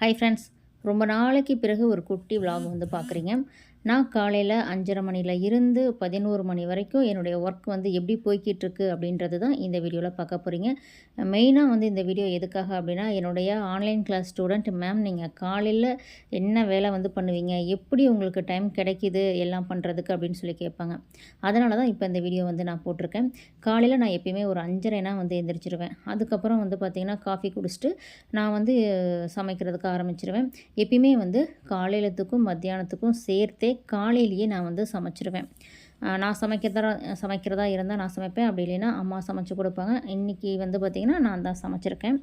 Hi friends ரொம்ப நாளைக்கு பிறகு ஒரு குட்டி விலாக் வந்து பார்க்குறீங்க நான் காலையில் அஞ்சரை மணியில் இருந்து பதினோரு மணி வரைக்கும் என்னுடைய ஒர்க் வந்து எப்படி போய்கிட்டுருக்கு அப்படின்றது தான் இந்த வீடியோவில் பார்க்க போகிறீங்க மெயினாக வந்து இந்த வீடியோ எதுக்காக அப்படின்னா என்னுடைய ஆன்லைன் கிளாஸ் ஸ்டூடெண்ட் மேம் நீங்கள் காலையில் என்ன வேலை வந்து பண்ணுவீங்க எப்படி உங்களுக்கு டைம் கிடைக்கிது எல்லாம் பண்ணுறதுக்கு அப்படின்னு சொல்லி கேட்பாங்க. அதனால தான் இப்போ இந்த வீடியோ வந்து நான் போட்டிருக்கேன். காலையில் நான் எப்பயுமே ஒரு அஞ்சரைனா வந்து எந்திரிச்சிருவேன். அதுக்கப்புறம் வந்து பார்த்திங்கன்னா காஃபி குடிச்சிட்டு நான் வந்து சமைக்கிறதுக்கு ஆரம்பிச்சிருவேன். எப்பயுமே வந்து காலையிலத்துக்கும் மத்தியானத்துக்கும் சேர்த்தே காலையிலேயே நான் வந்து சமைச்சிருவேன். நான் சமைக்கிறதா சமைக்கிறதா இருந்தால் நான் சமைப்பேன். அப்படி இல்லைன்னா அம்மா சமைச்சு கொடுப்பாங்க. இன்றைக்கி வந்து பார்த்திங்கன்னா நான் தான் சமைச்சிருக்கேன்.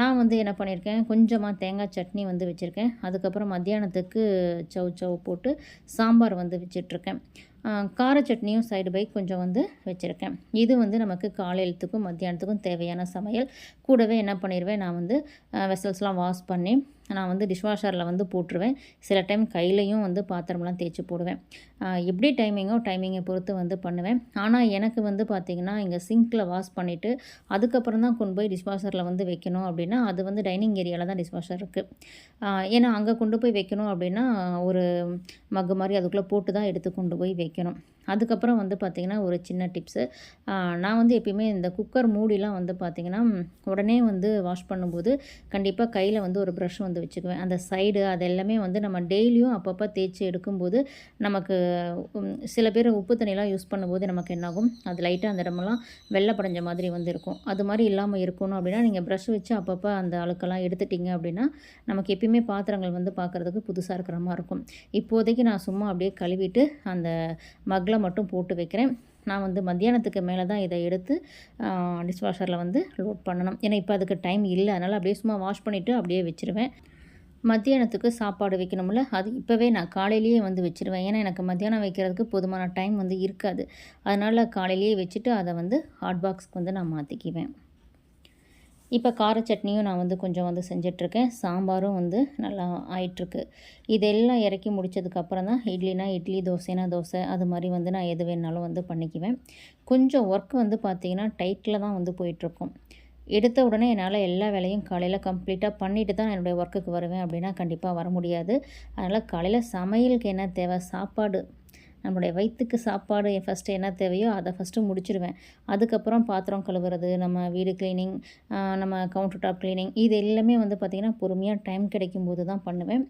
நான் வந்து என்ன பண்ணியிருக்கேன் கொஞ்சமாக தேங்காய் சட்னி வந்து வச்சுருக்கேன். அதுக்கப்புறம் மத்தியானத்துக்கு சவ் சவ் போட்டு சாம்பார் வந்து வச்சிட்ருக்கேன். கார சட்னியும் சைடு பை கொஞ்சம் வந்து வச்சுருக்கேன். இது வந்து நமக்கு காலையிலத்துக்கும் மத்தியானத்துக்கும் தேவையான சமையல். கூடவே என்ன பண்ணிடுவேன் நான் வந்து வெசல்ஸ்லாம் வாஷ் பண்ணி நான் வந்து டிஷ்வாஷரில் வந்து போட்டுருவேன். சில டைம் கையிலையும் வந்து பாத்திரம்லாம் தேய்ச்சி போடுவேன். எப்படி டைமிங்கோ டைமிங்கை பொறுத்து வந்து பண்ணுவேன். ஆனால் எனக்கு வந்து பார்த்திங்கன்னா இங்கே சிங்க்கில் வாஷ் பண்ணிவிட்டு அதுக்கப்புறம் தான் கொண்டு போய் டிஷ்வாஷரில் வந்து வைக்கணும் அப்படின்னா அது வந்து டைனிங் ஏரியாவில் தான் டிஷ்வாஷர் இருக்குது ஏன்னா அங்கே கொண்டு போய் வைக்கணும் அப்படின்னா ஒரு மக்கு மாதிரி அதுக்குள்ளே போட்டு தான் எடுத்து கொண்டு போய் வைக்கணும். வைக்கணும் அதுக்கப்புறம் வந்து பார்த்திங்கன்னா ஒரு சின்ன டிப்ஸு நான் வந்து எப்பயுமே இந்த குக்கர் மூடிலாம் வந்து பார்த்திங்கன்னா உடனே வந்து வாஷ் பண்ணும்போது கண்டிப்பாக கையில் வந்து ஒரு ப்ரஷ் வந்து வச்சுக்குவேன். அந்த சைடு அது எல்லாமே வந்து நம்ம டெய்லியும் அப்பப்போ தேய்ச்சி எடுக்கும்போது நமக்கு சில பேர் உப்பு தண்ணிலாம் யூஸ் பண்ணும்போது நமக்கு என்னாகும்? அது லைட்டாக அந்த இடமெல்லாம் வெள்ளை படைஞ்ச மாதிரி வந்து இருக்கும். அது மாதிரி இல்லாமல் இருக்கணும் அப்படின்னா நீங்கள் ப்ரஷ் வச்சு அப்பப்போ அந்த அழுக்கெல்லாம் எடுத்துட்டிங்க அப்படின்னா நமக்கு எப்பயுமே பாத்திரங்கள் வந்து பார்க்குறதுக்கு புதுசாக இருக்கிற மாதிரி இருக்கும். இப்போதைக்கு நான் சும்மா அப்படியே கழுவிட்டு அந்த மக்கில் மட்டும் போட்டு வைக்கிறேன். நான் வந்து மத்தியானத்துக்கு மேலே தான் இதை எடுத்து டிஷ்வாஷரில் வந்து லோட் பண்ணணும். ஏன்னா இப்போ அதுக்கு டைம் இல்லை. அதனால் அப்படியே சும்மா வாஷ் பண்ணிவிட்டு அப்படியே வச்சுருவேன். மத்தியானத்துக்கு சாப்பாடு வைக்கணும்ல? அது இப்போவே நான் காலையிலேயே வந்து வச்சுருவேன். ஏன்னா எனக்கு மத்தியானம் வைக்கிறதுக்கு போதுமான டைம் வந்து இருக்காது. அதனால் காலையிலேயே வச்சுட்டு அதை வந்து ஹாட் பாக்ஸ்க்கு வந்து நான் மாற்றிக்குவேன் இப்போ கார சட்னியும் நான் வந்து கொஞ்சம் வந்து செஞ்சிட்ருக்கேன். சாம்பாரும் வந்து நல்லா ஆயிட்டுருக்கு இதெல்லாம் இறக்கி முடிச்சதுக்கப்புறம் தான் இட்லினா இட்லி தோசைனா தோசை அது மாதிரி வந்து நான் எது வேணாலும் வந்து பண்ணிக்குவேன். கொஞ்சம் ஒர்க் வந்து பார்த்திங்கன்னா டைட்டில் தான் வந்து போயிட்டுருக்கும் எடுத்த உடனே என்னால் எல்லா வேலையும் காலையில் கம்ப்ளீட்டாக பண்ணிட்டு தான் என்னுடைய ஒர்க்குக்கு வருவேன் அப்படின்னா கண்டிப்பாக வர முடியாது. அதனால் காலையில் சமையலுக்கு என்ன தேவை? சாப்பாடு. நம்மளுடைய வயிற்றுக்கு சாப்பாடு ஃபஸ்ட்டு என்ன தேவையோ அதை ஃபஸ்ட்டு முடிச்சிடுவேன் அதுக்கப்புறம் பாத்திரம் கழுவுறது நம்ம வீடு க்ளீனிங் நம்ம கவுண்டர் டாப் க்ளீனிங் இது எல்லாமே வந்து பார்த்திங்கன்னா பொறுமையாக டைம் கிடைக்கும் போது தான் பண்ணுவேன்.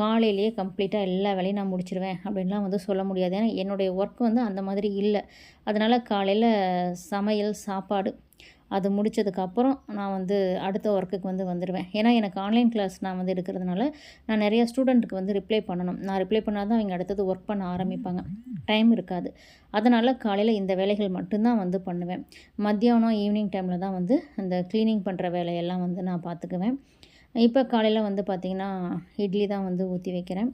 காலையிலேயே கம்ப்ளீட்டாக எல்லா வேலையும் நான் முடிச்சிடுவேன் அப்படின்லாம் வந்து சொல்ல முடியாது. ஏன்னா என்னுடைய ஒர்க் வந்து அந்த மாதிரி இல்லை. அதனால் காலையில் சமையல் சாப்பாடு அது முடிச்சதுக்கப்புறம் நான் வந்து அடுத்த ஒர்க்குக்கு வந்து வந்துடுவேன் ஏன்னா எனக்கு ஆன்லைன் கிளாஸ் நான் வந்து எடுக்கிறதுனால நான் நிறையா ஸ்டூடெண்ட்டுக்கு வந்து ரிப்ளை பண்ணணும். நான் ரிப்ளை பண்ணால் தான் அவங்க அடுத்தது ஒர்க் பண்ண ஆரம்பிப்பாங்க. டைம் இருக்காது. அதனால் காலையில் இந்த வேலைகள் மட்டும்தான் வந்து பண்ணுவேன். மத்தியானம் ஈவினிங் டைமில் தான் வந்து அந்த க்ளீனிங் பண்ணுற வேலையெல்லாம் வந்து நான் பார்த்துக்குவேன் இப்போ காலையில் வந்து பார்த்திங்கன்னா இட்லி தான் வந்து ஊற்றி வைக்கிறேன்.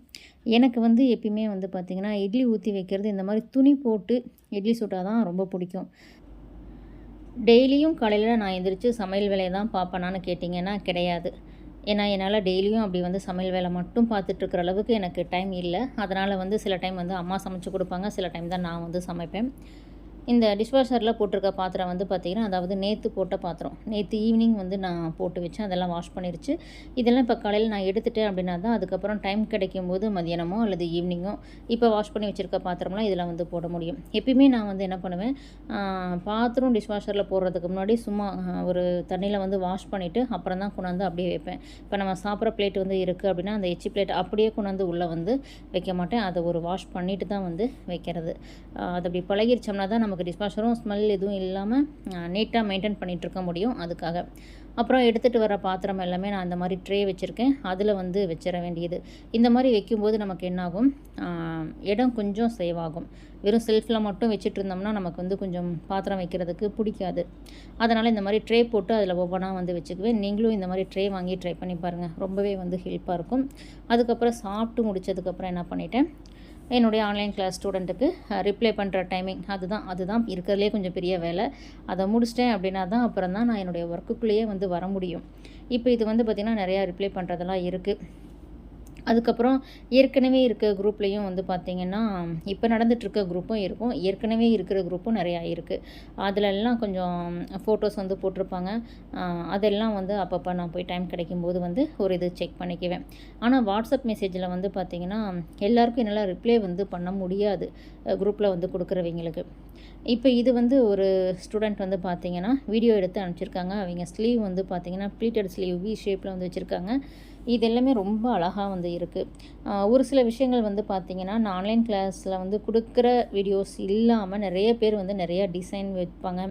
எனக்கு வந்து எப்பயுமே வந்து பார்த்திங்கன்னா இட்லி ஊற்றி வைக்கிறது இந்த மாதிரி துணி போட்டு இட்லி சுட்டால் தான் ரொம்ப பிடிக்கும். டெய்லியும் காலையில் நான் எந்திரிச்சு சமையல் வேலையை தான் பார்ப்பேனான்னு கேட்டிங்கன்னா கிடையாது. ஏன்னா என்னால் டெய்லியும் அப்படி வந்து சமையல் வேலை மட்டும் பார்த்துட்ருக்கிற அளவுக்கு எனக்கு டைம் இல்லை. அதனால் வந்து சில டைம் வந்து அம்மா சமைச்சு கொடுப்பாங்க. சில டைம் தான் நான் வந்து சமைப்பேன். இந்த டிஷ்வாஷரில் போட்டிருக்க பாத்திரம் வந்து பார்த்திங்கன்னா அதாவது நேற்று போட்ட பாத்திரம். நேற்று ஈவினிங் வந்து நான் போட்டு வச்சேன். அதெல்லாம் வாஷ் பண்ணிருச்சு. இதெல்லாம் இப்போ காலையில் நான் எடுத்துட்டேன் அப்படின்னா தான் அதுக்கப்புறம் டைம் கிடைக்கும் போது மதியானமோ அல்லது ஈவினிங்கோ இப்போ வாஷ் பண்ணி வச்சுருக்க பாத்திரம்லாம் இதில் வந்து போட முடியும். எப்பயுமே நான் வந்து என்ன பண்ணுவேன் பாத்திரம் டிஷ்வாஷரில் போடுறதுக்கு முன்னாடி சும்மா ஒரு தண்ணியில் வந்து வாஷ் பண்ணிவிட்டு அப்புறம் தான் கொண்டாந்து அப்படியே வைப்பேன். இப்போ நம்ம சாப்பிட்ற பிளேட் வந்து இருக்குது அப்படின்னா அந்த எச்சி பிளேட் அப்படியே கொண்டாந்து உள்ளே வந்து வைக்க மாட்டேன். அதை ஒரு வாஷ் பண்ணிவிட்டு தான் வந்து வைக்கிறது. அது அப்படி பழகிருச்சோம்னா தான் நமக்கு டிஷ்வாஷரும் ஸ்மெல் எதுவும் இல்லாமல் நீட்டாக மெயின்டைன் பண்ணிகிட்ருக்க முடியும் அதுக்காக. அப்புறம் எடுத்துகிட்டு வர பாத்திரம் எல்லாமே நான் அந்த மாதிரி ட்ரே வச்சுருக்கேன். அதில் வந்து வச்சிட வேண்டியது. இந்த மாதிரி வைக்கும்போது நமக்கு என்னாகும்? இடம் கொஞ்சம் சேவ் ஆகும். வெறும் செல்ஃபில் மட்டும் வச்சுட்டு இருந்தோம்னா நமக்கு வந்து கொஞ்சம் பாத்திரம் வைக்கிறதுக்கு பிடிக்காது. அதனால் இந்த மாதிரி ட்ரே போட்டு அதில் ஒவ்வொன்றா வந்து வச்சுக்குவேன். நீங்களும் இந்த மாதிரி ட்ரே வாங்கி ட்ரை பண்ணி பாருங்கள் ரொம்பவே வந்து ஹெல்ப்பாக இருக்கும். அதுக்கப்புறம் சாப்பிட்டு முடிச்சதுக்கப்புறம் என்ன பண்ணிட்டேன்? என்னுடைய ஆன்லைன் கிளாஸ் ஸ்டூடெண்ட்டுக்கு ரிப்ளை பண்ணுற டைமிங் அதுதான் அதுதான் இருக்கிறதுலே கொஞ்சம் பெரிய வேலை. அதை முடிச்சிட்டேன் அப்படின்னா தான் அப்புறம் தான் நான் என்னுடைய ஒர்க்குக்குள்ளேயே வந்து வர முடியும். இப்போ இது வந்து பார்த்திங்கன்னா நிறையா ரிப்ளை பண்ணுறதெல்லாம் இருக்குது அதுக்கப்புறம் ஏற்கனவே இருக்க குரூப்லேயும் வந்து பார்த்திங்கன்னா இப்போ நடந்துகிட்ருக்க குரூப்பும் இருக்கும். ஏற்கனவே இருக்கிற குரூப்பும் நிறையா இருக்குது அதிலெல்லாம் கொஞ்சம் ஃபோட்டோஸ் வந்து போட்டிருப்பாங்க. அதெல்லாம் வந்து அப்பப்போ நான் போய் டைம் கிடைக்கும்போது வந்து ஒரு இது செக் பண்ணிக்குவேன். ஆனால் வாட்ஸ்அப் மெசேஜில் வந்து பார்த்திங்கன்னா எல்லாருக்கும் என்னால் ரிப்ளை வந்து பண்ண முடியாது குரூப்பில் வந்து கொடுக்குறவங்களுக்கு. இப்போ இது வந்து ஒரு ஸ்டூடெண்ட் வந்து பார்த்திங்கன்னா வீடியோ எடுத்து அனுப்பிச்சிருக்காங்க. அவங்க ஸ்லீவ் வந்து பார்த்திங்கன்னா ப்ளீட்டட் ஸ்லீவ் வி ஷேப்பில் வந்து வச்சுருக்காங்க. இது எல்லாமே ரொம்ப அழகாக வந்து இருக்குது ஒரு சில விஷயங்கள் வந்து பார்த்திங்கன்னா நான் ஆன்லைன் கிளாஸில் வந்து கொடுக்குற வீடியோஸ் இல்லாமல் நிறைய பேர் வந்து நிறையா டிசைன் வைப்பாங்க.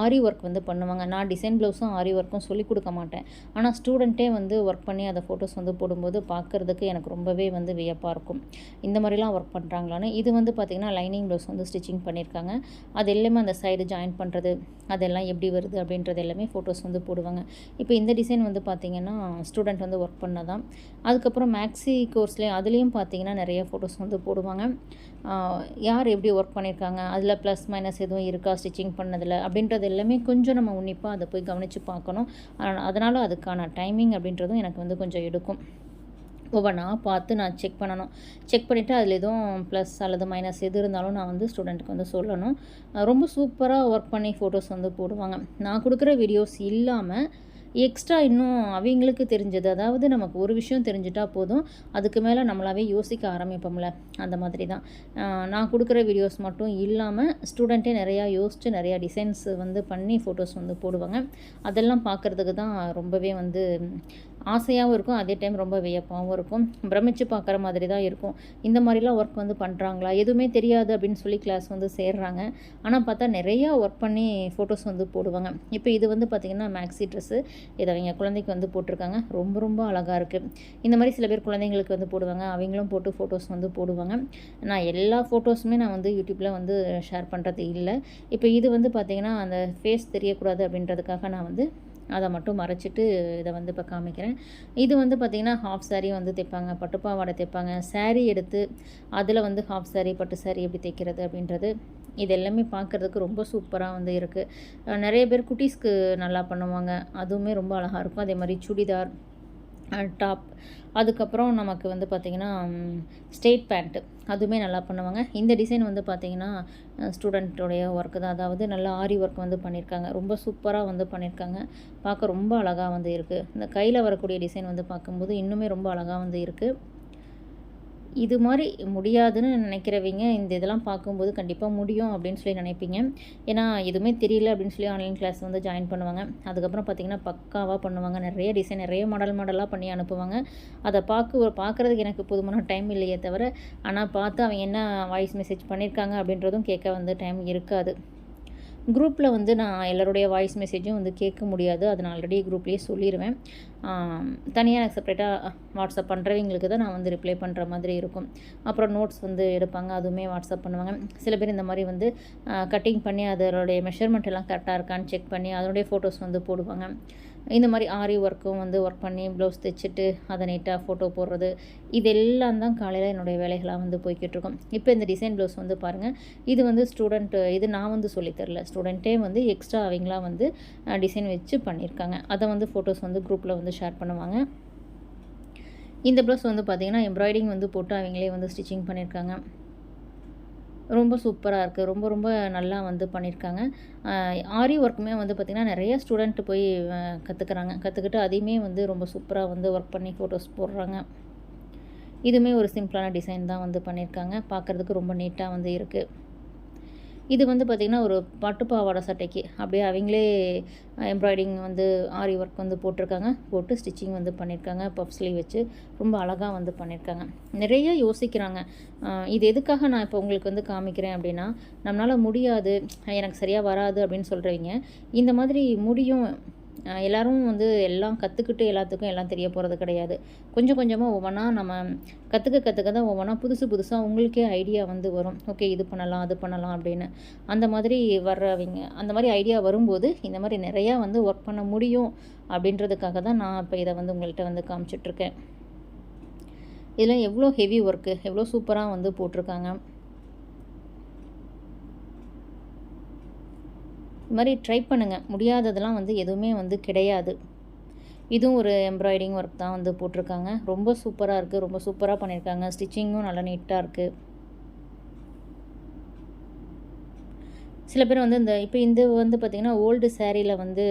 ஆரி ஒர்க் வந்து பண்ணுவாங்க. நான் டிசைன் ப்ளவுஸும் ஆரி ஒர்க்கும் சொல்லிக் கொடுக்க மாட்டேன். ஆனால் ஸ்டூடெண்ட்டே வந்து ஒர்க் பண்ணி அதை ஃபோட்டோஸ் வந்து போடும்போது பார்க்குறதுக்கு எனக்கு ரொம்பவே வந்து வியப்பாக இருக்கும். இந்த மாதிரிலாம் ஒர்க் பண்ணுறாங்களான்னு இது வந்து பார்த்திங்கன்னா லைனிங் ப்ளவுஸ் வந்து ஸ்டிச்சிங் பண்ணியிருக்காங்க அது எல்லாமே அந்த சைடு ஜாயின் பண்ணுறது அதெல்லாம் எப்படி வருது அப்படின்றது எல்லாமே ஃபோட்டோஸ் வந்து போடுவாங்க. இப்போ இந்த டிசைன் வந்து பார்த்திங்கன்னா ஸ்டூடெண்ட் வந்து ஒர்க் பண்ணதான். அதுக்கப்புறம் மேக்ஸி கோர்ஸ்லேயும் அதுலேயும் பார்த்தீங்கன்னா நிறைய ஃபோட்டோஸ் வந்து போடுவாங்க. யார் எப்படி ஒர்க் பண்ணியிருக்காங்க அதில் ப்ளஸ் மைனஸ் எதுவும் இருக்கா? ஸ்டிச்சிங் பண்ணதில்? அப்படின்றது எல்லாமே கொஞ்சம் நம்ம உன்னிப்பாக அதை போய் கவனித்து பார்க்கணும். அதனால் அதுக்கான டைமிங் அப்படின்றதும் எனக்கு வந்து கொஞ்சம் எடுக்கும். ஒவ்வொன்றா பார்த்து நான் செக் பண்ணணும். செக் பண்ணிவிட்டு அதில் எதுவும் ப்ளஸ் அல்லது மைனஸ் எது இருந்தாலும் நான் வந்து ஸ்டூடெண்ட்டுக்கு வந்து சொல்லணும். ரொம்ப சூப்பராக ஒர்க் பண்ணி ஃபோட்டோஸ் வந்து போடுவாங்க. நான் கொடுக்குற வீடியோஸ் இல்லாமல் எக்ஸ்ட்ரா இன்னும் அவங்களுக்கு தெரிஞ்சது. அதாவது நமக்கு ஒரு விஷயம் தெரிஞ்சிட்டா போதும். அதுக்கு மேலே நம்மளாவே யோசிக்க ஆரம்பிப்போம்ல. அந்த மாதிரி தான் நான் கொடுக்குற வீடியோஸ் மட்டும் இல்லாமல் ஸ்டூடெண்ட்டே நிறையா யோசித்து நிறையா டிசைன்ஸ் வந்து பண்ணி ஃபோட்டோஸ் வந்து போடுவாங்க. அதெல்லாம் பார்க்குறதுக்கு தான் ரொம்பவே வந்து ஆசையாகவும் இருக்கும் அதே டைம் ரொம்ப வியப்பாகவும் இருக்கும். பிரமிச்சு பார்க்குற மாதிரி தான் இருக்கும். இந்த மாதிரிலாம் ஒர்க் வந்து பண்ணுறாங்களா எதுவுமே தெரியாது அப்படின்னு சொல்லி கிளாஸ் வந்து சேர்றாங்க. ஆனால் பார்த்தா நிறையா ஒர்க் பண்ணி ஃபோட்டோஸ் வந்து போடுவாங்க. இப்போ இது வந்து பார்த்திங்கன்னா மேக்ஸி ட்ரெஸ்ஸு இதை அவங்க குழந்தைக்கு வந்து போட்டிருக்காங்க. ரொம்ப ரொம்ப அழகாக இருக்குது இந்த மாதிரி சில பேர் குழந்தைங்களுக்கு வந்து போடுவாங்க. அவங்களும் போட்டு ஃபோட்டோஸ் வந்து போடுவாங்க. நான் எல்லா ஃபோட்டோஸுமே நான் வந்து யூடியூப்பில் வந்து ஷேர் பண்ணுறது இல்லை. இப்போ இது வந்து பார்த்திங்கன்னா அந்த ஃபேஸ் தெரியக்கூடாது அப்படின்றதுக்காக நான் வந்து அதை மட்டும் மறைச்சிட்டு இதை வந்து இப்போ காமிக்கிறேன். இது வந்து பார்த்திங்கன்னா ஹாஃப் சாரீ வந்து தைப்பாங்க பட்டுப்பாவாடை தைப்பாங்க. சாரீ எடுத்து அதில் வந்து ஹாஃப் சாரீ பட்டு சாரீ எப்படி தைக்கிறது அப்படின்றது இது எல்லாமே பார்க்குறதுக்கு ரொம்ப சூப்பராக வந்து இருக்குது நிறைய பேர் குட்டீஸ்க்கு நல்லா பண்ணுவாங்க. அதுவுமே ரொம்ப அழகாக இருக்கும். அதே மாதிரி சுடிதார் டாப். அதுக்கப்புறம் நமக்கு வந்து பார்த்திங்கன்னா ஸ்டேட் பேண்ட்டு அதுவுமே நல்லா பண்ணுவாங்க. இந்த டிசைன் வந்து பார்த்திங்கன்னா ஸ்டூடெண்ட்டுடைய ஒர்க்கு தான். அதாவது நல்லா ஆரி ஒர்க் வந்து பண்ணியிருக்காங்க ரொம்ப சூப்பராக வந்து பண்ணியிருக்காங்க பார்க்க ரொம்ப அழகாக வந்து இருக்குது இந்த கையில் வரக்கூடிய டிசைன் வந்து பார்க்கும்போது இன்னுமே ரொம்ப அழகாக வந்து இருக்குது இது மாதிரி முடியாதுன்னு நினைக்கிறவங்க இந்த இதெல்லாம் பார்க்கும்போது கண்டிப்பாக முடியும் அப்படின்னு சொல்லி நினைப்பீங்க. ஏன்னா எதுவுமே தெரியல அப்படின்னு சொல்லி ஆன்லைன் கிளாஸ் வந்து ஜாயின் பண்ணுவாங்க. அதுக்கப்புறம் பார்த்திங்கன்னா பக்காவாக பண்ணுவாங்க. நிறைய டிசைன் நிறைய மாடல் மாடலாக பண்ணி அனுப்புவாங்க. அதை பார்க்க பார்க்குறதுக்கு எனக்கு போதுமான டைம் இல்லையே தவிர ஆனால் பார்த்து அவங்க என்ன வாய்ஸ் மெசேஜ் பண்ணியிருக்காங்க அப்படின்றதும் கேட்க வந்து டைம் இருக்காது. குரூப்பில் வந்து நான் எல்லோருடைய வாய்ஸ் மெசேஜும் வந்து கேட்க முடியாது. அதை நான் ஆல்ரெடி குரூப்லேயே சொல்லிடுவேன் தனியாக எனக்கு செப்பரேட்டாக வாட்ஸ்அப் பண்ணுறவங்களுக்கு தான் நான் வந்து ரிப்ளை பண்ணுற மாதிரி இருக்கும். அப்புறம் நோட்ஸ் வந்து எடுப்பாங்க அதுவுமே வாட்ஸ்அப் பண்ணுவாங்க. சில பேர் இந்த மாதிரி வந்து கட்டிங் பண்ணி அதனுடைய மெஷர்மெண்ட் எல்லாம் கரெக்டாக இருக்கான்னு செக் பண்ணி அதனுடைய ஃபோட்டோஸ் வந்து போடுவாங்க. இந்த மாதிரி ஆரி ஒர்க்கும் வந்து ஒர்க் பண்ணி ப்ளவுஸ் தைச்சிட்டு அதை நீட்டாக ஃபோட்டோ போடுறது இதெல்லாம் தான் காலையில் என்னுடைய வேலைகளாக வந்து போய்கிட்டுருக்கும் இப்போ இந்த டிசைன் ப்ளவுஸ் வந்து பாருங்கள் இது வந்து ஸ்டூடெண்ட்டு இது நான் வந்து சொல்லித் தரல. ஸ்டூடெண்ட்டே வந்து எக்ஸ்ட்ரா அவங்களாம் வந்து டிசைன் வச்சு பண்ணியிருக்காங்க. அதை வந்து ஃபோட்டோஸ் வந்து குரூப்பில் வந்து ஷேர் பண்ணுவாங்க. இந்த ப்ளவுஸ் வந்து பார்த்திங்கன்னா எம்ப்ராய்டிங் வந்து போட்டு அவங்களே வந்து ஸ்டிச்சிங் பண்ணியிருக்காங்க. ரொம்ப சூப்பராக இருக்குது ரொம்ப ரொம்ப நல்லா வந்து பண்ணியிருக்காங்க ஆரி ஒர்க்குமே வந்து பார்த்திங்கன்னா நிறைய ஸ்டூடெண்ட் போய் கற்றுக்குறாங்க கற்றுக்கிட்டு அதையுமே வந்து ரொம்ப சூப்பராக வந்து ஒர்க் பண்ணி ஃபோட்டோஸ் போடுறாங்க. இதுவுமே ஒரு சிம்பிளான டிசைன் தான் வந்து பண்ணியிருக்காங்க பார்க்குறதுக்கு ரொம்ப நீட்டாக வந்து இருக்குது இது வந்து பார்த்திங்கன்னா ஒரு பட்டு பாவாடை சட்டைக்கு. அப்படியே அவங்களே எம்ப்ராய்டிங் வந்து ஆரி ஒர்க் வந்து போட்டிருக்காங்க. போட்டு ஸ்டிச்சிங் வந்து பண்ணியிருக்காங்க பஃப் ஸ்லீவ் வச்சு ரொம்ப அழகாக வந்து பண்ணியிருக்காங்க நிறைய யோசிக்கிறாங்க. இது எதுக்காக நான் இப்போ உங்களுக்கு வந்து காமிக்கிறேன் அப்படின்னா நம்மளால் முடியாது எனக்கு சரியாக வராது அப்படின்னு சொல்கிறவங்க இந்த மாதிரி முடியும் எல்லோரும் வந்து எல்லாம் கற்றுக்கிட்டு எல்லாத்துக்கும் எல்லாம் தெரிய போகிறது கிடையாது. கொஞ்சம் கொஞ்சமாக ஒவ்வொன்றா நம்ம கற்றுக்க கற்றுக்க தான் ஒவ்வொன்றா புதுசு புதுசாக உங்களுக்கே ஐடியா வந்து வரும். ஓகே இது பண்ணலாம் அது பண்ணலாம் அப்படின்னு. அந்த மாதிரி வர்றவங்க அந்த மாதிரி ஐடியா வரும்போது இந்த மாதிரி நிறையா வந்து ஒர்க் பண்ண முடியும் அப்படின்றதுக்காக தான் நான் இப்போ இதை வந்து உங்கள்கிட்ட வந்து காமிச்சிட்ருக்கேன் இதில் எவ்வளோ ஹெவி ஒர்க்கு எவ்வளோ சூப்பராக வந்து போட்டிருக்காங்க. இது மாதிரி ட்ரை பண்ணுங்கள் முடியாததெல்லாம் வந்து எதுவுமே வந்து கிடையாது. இதுவும் ஒரு எம்ப்ராய்டிங் ஒர்க் தான் வந்து போட்டிருக்காங்க. ரொம்ப சூப்பராக இருக்குது ரொம்ப சூப்பராக பண்ணியிருக்காங்க ஸ்டிச்சிங்கும் நல்லா நீட்டாக இருக்குது சில பேர் வந்து இந்த இப்போ இந்த வந்து பார்த்திங்கன்னா ஓல்டு சேரீயில் வந்து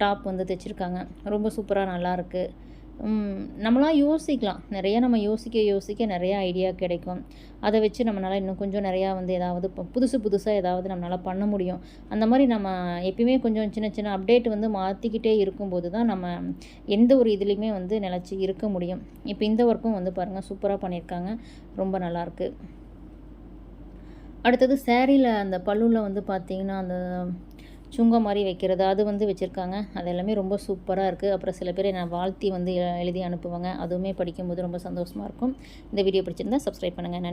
டாப் வந்து தைச்சிருக்காங்க. ரொம்ப சூப்பராக நல்லாயிருக்கு நம்மளாம் யோசிக்கலாம். நிறையா நம்ம யோசிக்க யோசிக்க நிறையா ஐடியா கிடைக்கும். அதை வச்சு நம்மளால் இன்னும் கொஞ்சம் நிறையா வந்து ஏதாவது புதுசு புதுசாக ஏதாவது நம்மளால் பண்ண முடியும். அந்த மாதிரி நம்ம எப்பயுமே கொஞ்சம் சின்ன சின்ன அப்டேட் வந்து மாற்றிக்கிட்டே இருக்கும்போது தான் நம்ம எந்த ஒரு இதுலேயுமே வந்து நிலச்சி இருக்க முடியும். இப்போ இந்த ஒர்க்கும் வந்து பாருங்கள் சூப்பராக பண்ணியிருக்காங்க. ரொம்ப நல்லாயிருக்கு அடுத்தது சேரீயில் அந்த பல்லுவில் வந்து பார்த்திங்கன்னா அந்த சுங்கம் மாதிரி வைக்கிறது அது வந்து வச்சுருக்காங்க. அது எல்லாமே ரொம்ப சூப்பராக இருக்குது அப்புறம் சில பேர் நான் வாழ்த்தி வந்து எழுதி அனுப்புவாங்க. அதுவுமே படிக்கும்போது ரொம்ப சந்தோஷமாக இருக்கும். இந்த வீடியோ பிடிச்சிருந்தா சப்ஸ்கிரைப் பண்ணுங்கள்